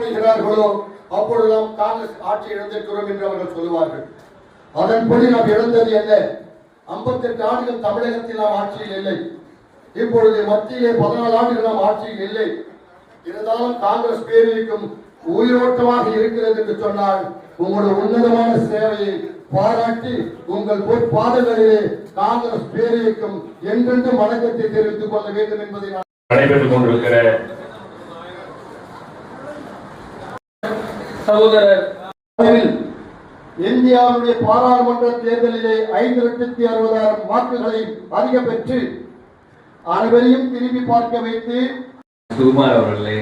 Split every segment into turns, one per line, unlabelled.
வருகிறார்களோ அப்பொழுதெல்லாம் காங்கிரஸ் ஆட்சி இழந்திருக்கிறோம் என்று அவர்கள் சொல்லுவார்கள். அதன்படி நாம் இழந்தது என்ன? ஐம்பத்தெட்டு ஆண்டுகள் தமிழகத்தில் நாம் ஆட்சியில் இல்லை. இப்பொழுது மத்தியிலே பதினாலு ஆண்டுகள் நாம் ஆட்சியில் இல்லை. இருந்தாலும் காங்கிரஸ் பேரிக்கும் உயிரோட்டமாக இருக்கிறது என்று சொன்னால் உங்களுடைய உன்னதமான சேவையை பாராட்டி உங்கள் பொற்பாதங்களிலே காங்கிரஸ் பேரிக்கும் என்றென்றும் வணக்கத்தை தெரிவித்துக் கொள்ள வேண்டும் என்பதை நான்
நடைபெற்றுக் கொண்டிருக்கிற
சகோதரர்.
இந்தியாவுடைய பாராளுமன்ற தேர்தலிலே ஐந்து லட்சத்தி அறுபதாயிரம் வாக்குகளை அதிக பெற்று அனைவரையும் திரும்பி பார்க்க வைத்து
சுகுமார் அவர்களே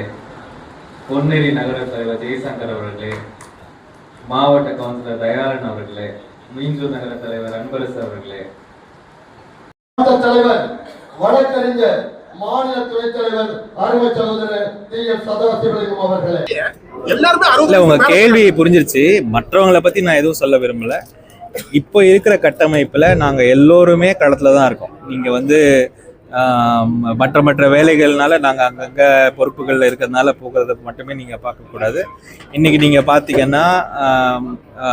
பொன்னேரி நகர தலைவர் ஜெய்சங்கர் அவர்களே மாவட்ட கவுன்சிலர் தயாளன் அவர்களே மீஞ்சூர் நகர தலைவர் அன்பரசு அவர்களே.
தலைவர் வழக்கறிஞர் மாநில துணைத் தலைவர் அருமை சகோதரர் டி எஸ் சதாசிவலிங்கம் அவர்களே.
எல்லாருமே
இல்ல உங்க கேள்வி புரிஞ்சிருச்சு. மற்றவங்கள பத்தி நான் எதுவும் சொல்ல விரும்பல. இப்போ இருக்கிற கட்டமைப்புல நாங்க எல்லோருமே களத்துல தான் இருக்கோம். நீங்க வந்து மற்ற மற்ற வேலைகள்னால நாங்க அங்கங்க பொறுப்புகள்ல இருக்கிறதுனால போகிறத மட்டுமே நீங்க பார்க்க கூடாது. இன்னைக்கு நீங்க பாத்தீங்கன்னா ஆம், ஆ,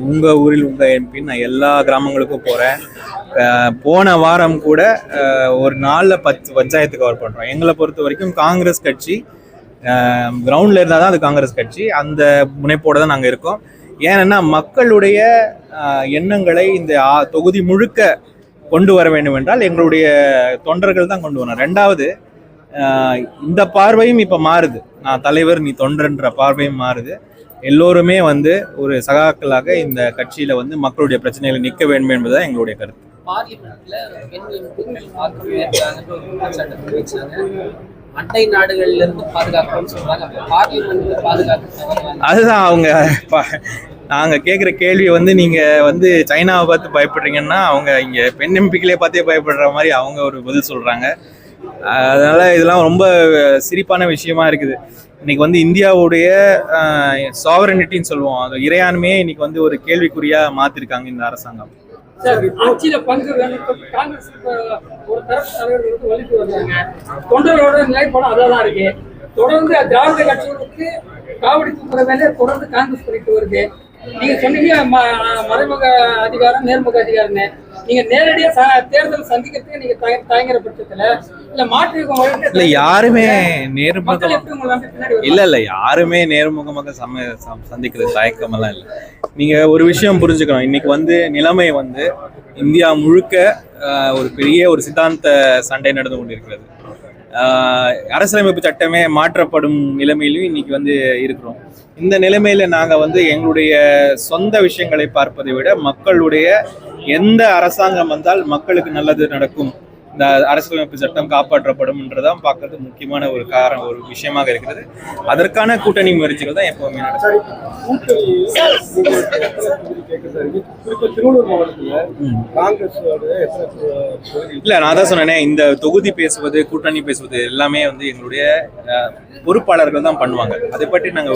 உங்க ஊரில் உங்க எம்பி நான் எல்லா கிராமங்களுக்கும் போறேன். ஆ, போன வாரம் கூட ஒரு நாள்ல பத்து பஞ்சாயத்து கவர் பண்றோம். எங்களை பொறுத்த வரைக்கும் காங்கிரஸ் கட்சி கிரவுண்டில் இருந்தால் தான் அது காங்கிரஸ் கட்சி அந்த முனைப்போடு தான் நாங்கள் இருக்கோம் ஏன்னா மக்களுடைய எண்ணங்களை இந்த தொகுதி முழுக்க கொண்டு வர வேண்டும் என்றால் எங்களுடைய தொண்டர்கள் தான் கொண்டு வரணும் ரெண்டாவது இந்த பார்வையும் இப்போ மாறுது நான் தலைவர் நீ தொண்டர்ன்ற பார்வையும் மாறுது எல்லோருமே வந்து ஒரு சகாக்களாக இந்த கட்சியில வந்து மக்களுடைய பிரச்சனைகளை நிற்க வேண்டும் என்பதுதான் எங்களுடைய கருத்து
பார்லிமெண்ட்ல பெண்கள் அண்டை நாடுகள்ல இருந்து பாதுகாக்கணும்னு சொல்றாங்க. பார்லிமெண்ட்ல பாதுகாக்க
அதுதான் அவங்க நாங்கள் நாங்க கேக்குற கேள்வி வந்து நீங்க வந்து சைனாவை பார்த்து பயப்படுறீங்கன்னா அவங்க இங்க பெண் எம்பிக்களே பார்த்தே பயப்படுற மாதிரி அவங்க ஒரு பதில் சொல்றாங்க. அதனால இதெல்லாம் ரொம்ப சிரிப்பான விஷயமா இருக்குது. இன்னைக்கு வந்து இந்தியாவுடைய சாவரனிட்டின்னு சொல்லுவோம். அந்த இறையாண்மையே இன்னைக்கு வந்து ஒரு கேள்விக்குறியா மாத்திருக்காங்க இந்த அரசாங்கம்.
ஆட்சியில பங்கு வேணும். காங்கிரஸ் ஒரு தரப்பு தலைவர்கள் வந்து வந்தாங்க வர்றாங்க தொண்டர்களோட நிலைப்பாடு அதான் இருக்கு. தொடர்ந்து திராவிட கட்சிகளுக்கு காவடி தூக்குற வேலையை தொடர்ந்து காங்கிரஸ் பண்ணிட்டு வருது. நீங்க சொன்னீங்க மறைமுக அதிகாரம் நேர்முக அதிகாரம்னு. நீங்க நேரடியா தேர்தல் சந்திக்கிறதுக்கு நீங்க தய- தயங்குற பட்சத்துல இல்ல மாற்று
இல்ல யாருமே
வருவாங்க?
இல்ல இல்ல யாருமே நேர்முகமாக சம சந்திக்கிறது தயக்கமெல்லாம் இல்லை. நீங்க ஒரு விஷயம் புரிஞ்சுக்கணும். இன்னைக்கு வந்து நிலைமை வந்து இந்தியா முழுக்க ஒரு பெரிய ஒரு சித்தாந்த சண்டை நடந்து கொண்டிருக்கிறது. அரசியலமைப்பு சட்டமே மாற்றப்படும் நிலைமையிலும் இன்னைக்கு வந்து இருக்கிறோம். இந்த நிலைமையில நாங்கள் வந்து எங்களுடைய சொந்த விஷயங்களை பார்ப்பதை விட மக்களுடைய எந்த அரசாங்கம் வந்தால் மக்களுக்கு நல்லது நடக்கும். இந்த அரசியலமைப்பு சட்டம் காப்பாற்றப்படும் என்றதான் பார்க்கறது முக்கியமான ஒரு காரணம் ஒரு விஷயமாக இருக்கிறது. அதற்கான கூட்டணி முயற்சிகள் தான் எப்பவுமே நடக்கும்.
திருவள்ளூர் மாவட்டத்துல. காங்கிரஸ்
இல்ல நான் தான் சொன்னேனே இந்த தொகுதி பேசுவது கூட்டணி பேசுவது எல்லாமே வந்து எங்களுடைய அஹ், பொறுப்பாளர்கள் தான் பண்ணுவாங்க. அதை பற்றி நாங்க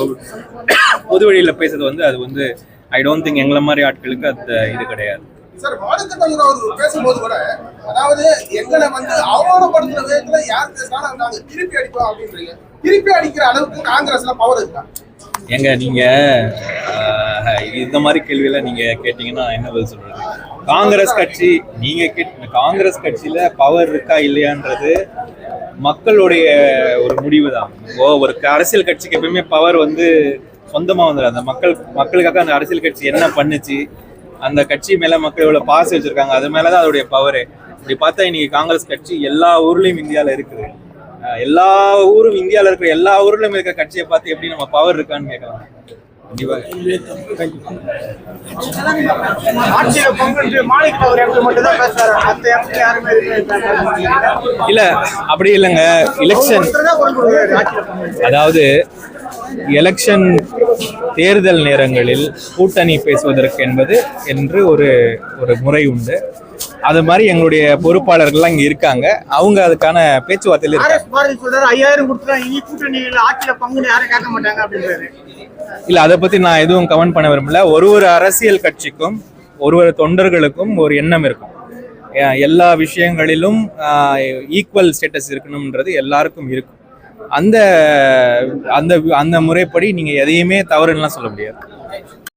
பொது வழியில பேசுறது வந்து அது வந்து ஐ டோன்ட் திங்க் எங்களை மாதிரி ஆட்களுக்கு அந்த இது கிடையாது.
சார் அவர் பேசும்போது கூட அதாவது எங்களை வந்து அவமானப்படுத்துற விதத்துல யார் பேசினாலும் நாங்க திருப்பி அடிப்போம் அப்படின்றீங்க. திருப்பி அடிக்கிற அளவுக்கு காங்கிரஸ்ல பவர் இருக்கா?
ஏங்க நீங்க இந்த மாதிரி கேள்வியெல்லாம் நீங்க கேட்டீங்கன்னா என்ன பதில் சொல்றது? காங்கிரஸ் கட்சி நீங்க கேட்ட காங்கிரஸ் கட்சியில பவர் இருக்கா இல்லையான்றது மக்களுடைய ஒரு முடிவு தான் ஓ ஒரு அரசியல் கட்சிக்கு எப்பயுமே பவர் வந்து சொந்தமா வந்துடும் அந்த மக்கள் மக்களுக்காக அந்த அரசியல் கட்சி என்ன பண்ணுச்சு அந்த கட்சி மேல மக்கள் எவ்வளவு பாசம் வச்சிருக்காங்க அது மேலதான் அதோடைய பவரு இப்படி பார்த்தா இன்னைக்கு காங்கிரஸ் கட்சி எல்லா ஊர்லயும் இந்தியால இருக்குது. எல்லா ஊரும் இந்தியால இருக்கிற எல்லா ஊர்லயும் இருக்கிற கட்சியை பார்த்து எப்படி நம்ம பவர் இருக்கான்னு கேட்கலாம். இல்ல அப்படி இல்லைங்க. எலெக்ஷன் அதாவது எலெக்ஷன் தேர்தல் நேரங்களில் கூட்டணி பேசுவதற்கு என்பது என்று ஒரு ஒரு முறை உண்டு. அது மாதிரி எங்களுடைய பொறுப்பாளர்கள்லாம் இங்க இருக்காங்க. அவங்க அதுக்கான பேச்சுவார்த்தையில் இருக்காங்க.
ஐயாயிரம்
இல்ல அதை பத்தி நான் எதுவும் கமெண்ட் பண்ண விரும்பல. ஒரு ஒரு அரசியல் கட்சிக்கும் ஒரு ஒரு தொண்டர்களுக்கும் ஒரு எண்ணம் இருக்கும். எல்லா விஷயங்களிலும் ஈக்குவல் ஸ்டேட்டஸ் இருக்கணும்ன்றது எல்லாருக்கும் இருக்கும். அந்த அந்த அந்த முறைப்படி நீங்க எதையுமே தவறுன்னுலாம் சொல்ல முடியாது.